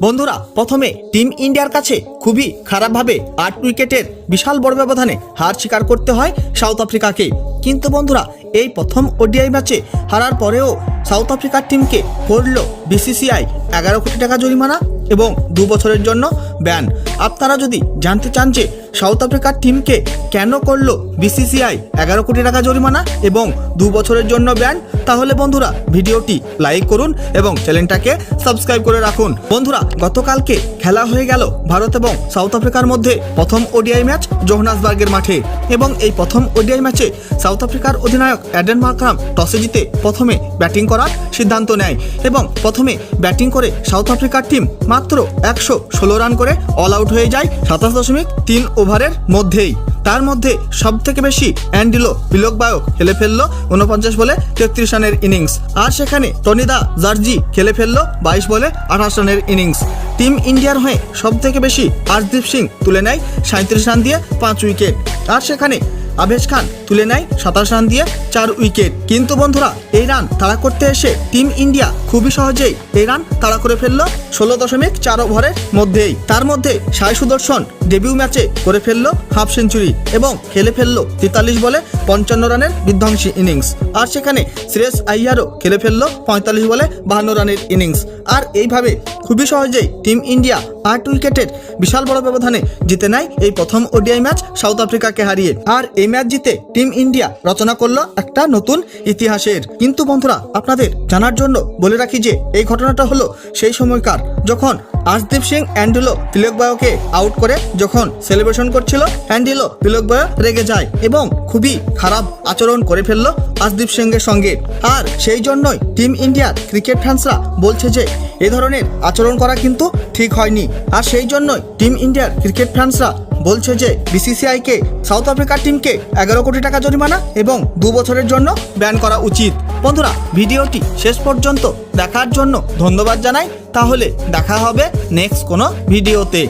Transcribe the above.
বন্ধুরা, প্রথমে টিম ইন্ডিয়ার কাছে খুবই খারাপভাবে আট উইকেটের বিশাল বড় ব্যবধানে হার স্বীকার করতে হয় সাউথ আফ্রিকাকে কিন্তু বন্ধুরা, এই প্রথম ওডিআই ম্যাচে হারার পরেও সাউথ আফ্রিকার টিমকে করল বিসিসিআই, এগারো কোটি টাকা জরিমানা এবং দু বছরের জন্য ব্যান। আপনারা যদি জানতে চান যে সাউথ আফ্রিকার টিমকে কেন করল বিসিসিআই এগারো কোটি টাকা জরিমানা এবং দু বছরের জন্য ব্যান, তাহলে বন্ধুরা ভিডিওটি লাইক করুন এবং চ্যানেলটাকে সাবস্ক্রাইব করে রাখুন। বন্ধুরা, গতকালকে খেলা হয়ে গেল ভারত এবং সাউথ আফ্রিকার মধ্যে প্রথম ওডিআই ম্যাচ জোহনাসবার্গের মাঠে এবং এই প্রথম ওডিআই ম্যাচে সাউথ আফ্রিকার অধিনায়ক অ্যাডেন মার্ক্রাম টসে জিতে প্রথমে ব্যাটিং করার সিদ্ধান্ত নেয় এবং প্রথমে ব্যাটিং করে সাউথ আফ্রিকার টিম মাত্র একশো ষোলো রান করে অল আউট হয়ে যায় সাতাশ দশমিক তিন ওভারের মধ্যেই। তার মধ্যে সব থেকে বেশি অ্যান্ডিলো বিলোক বায়ক খেলে ফেলল উনপঞ্চাশ বলে তেত্রিশ রানের ইনিংস, আর সেখানে টনিদা জার্জি খেলে ফেলল বাইশ বলে আঠাশ রানের ইনিংস। টিম ইন্ডিয়ার হয়ে সব থেকে বেশি আশদীপ সিং তুলে নেয় সাঁত্রিশ রান দিয়ে পাঁচ উইকেট, আর সেখানে আভেজ খান তুলে নেয় সাতাশ রান দিয়ে চার উইকেট। কিন্তু বন্ধুরা, এই রান তাড়া করতে এসে টিম ইন্ডিয়া খুবই সহজেই এই রান তাড়া করে ফেলল ষোলো দশমিক চার ওভারের মধ্যেই। তার মধ্যে সাই সুদর্শন ডেবিউ ম্যাচে করে ফেলল হাফ সেঞ্চুরি এবং খেলে ফেলল তেতাল্লিশ বলে পঞ্চান্ন রানের বিধ্বংসী ইনিংস আর সেখানে শ্রেয়স আইয়ারও খেলে ফেলল পঁয়তাল্লিশ বলে বাহান্ন রানের ইনিংস আর এইভাবে খুবই সহজেই টিম ইন্ডিয়া আট উইকেটের বিশাল বড় ব্যবধানে জিতে নেয় এই প্রথম ওডিআই ম্যাচ সাউথ আফ্রিকাকে হারিয়ে। আর এই ম্যাচ জিতে টিম ইন্ডিয়া রচনা করল একটা নতুন ইতিহাসের। কিন্তু বন্ধুরা, আপনাদের জানার জন্য বলে রাখি যে, এই ঘটনাটা হলো সেই সময়কার যখন আশদীপ সিং অ্যান্ডেলো তিলকবায়কে আউট করে যখন সেলিব্রেশন করছিল, অ্যান্ডেলো তিলকবায় রেগে যায় এবং খুবই খারাপ আচরণ করে ফেলল আশদীপ সিংয়ের সঙ্গে। আর সেই জন্যই টিম ইন্ডিয়ার ক্রিকেট ফ্যান্সরা বলছে যে এ ধরনের আচরণ করা কিন্তু ঠিক হয়নি। আর সেই জন্যই টিম ইন্ডিয়ার ক্রিকেট ফ্যান্সরা বলছে যে বিসিসিআইকে সাউথ আফ্রিকার টিমকে এগারো কোটি টাকা জরিমানা এবং দু বছরের জন্য ব্যান করা উচিত। বন্ধুরা, ভিডিওটি শেষ পর্যন্ত দেখার জন্য ধন্যবাদ জানাই। তাহলে দেখা হবে নেক্সট কোনো ভিডিওতে।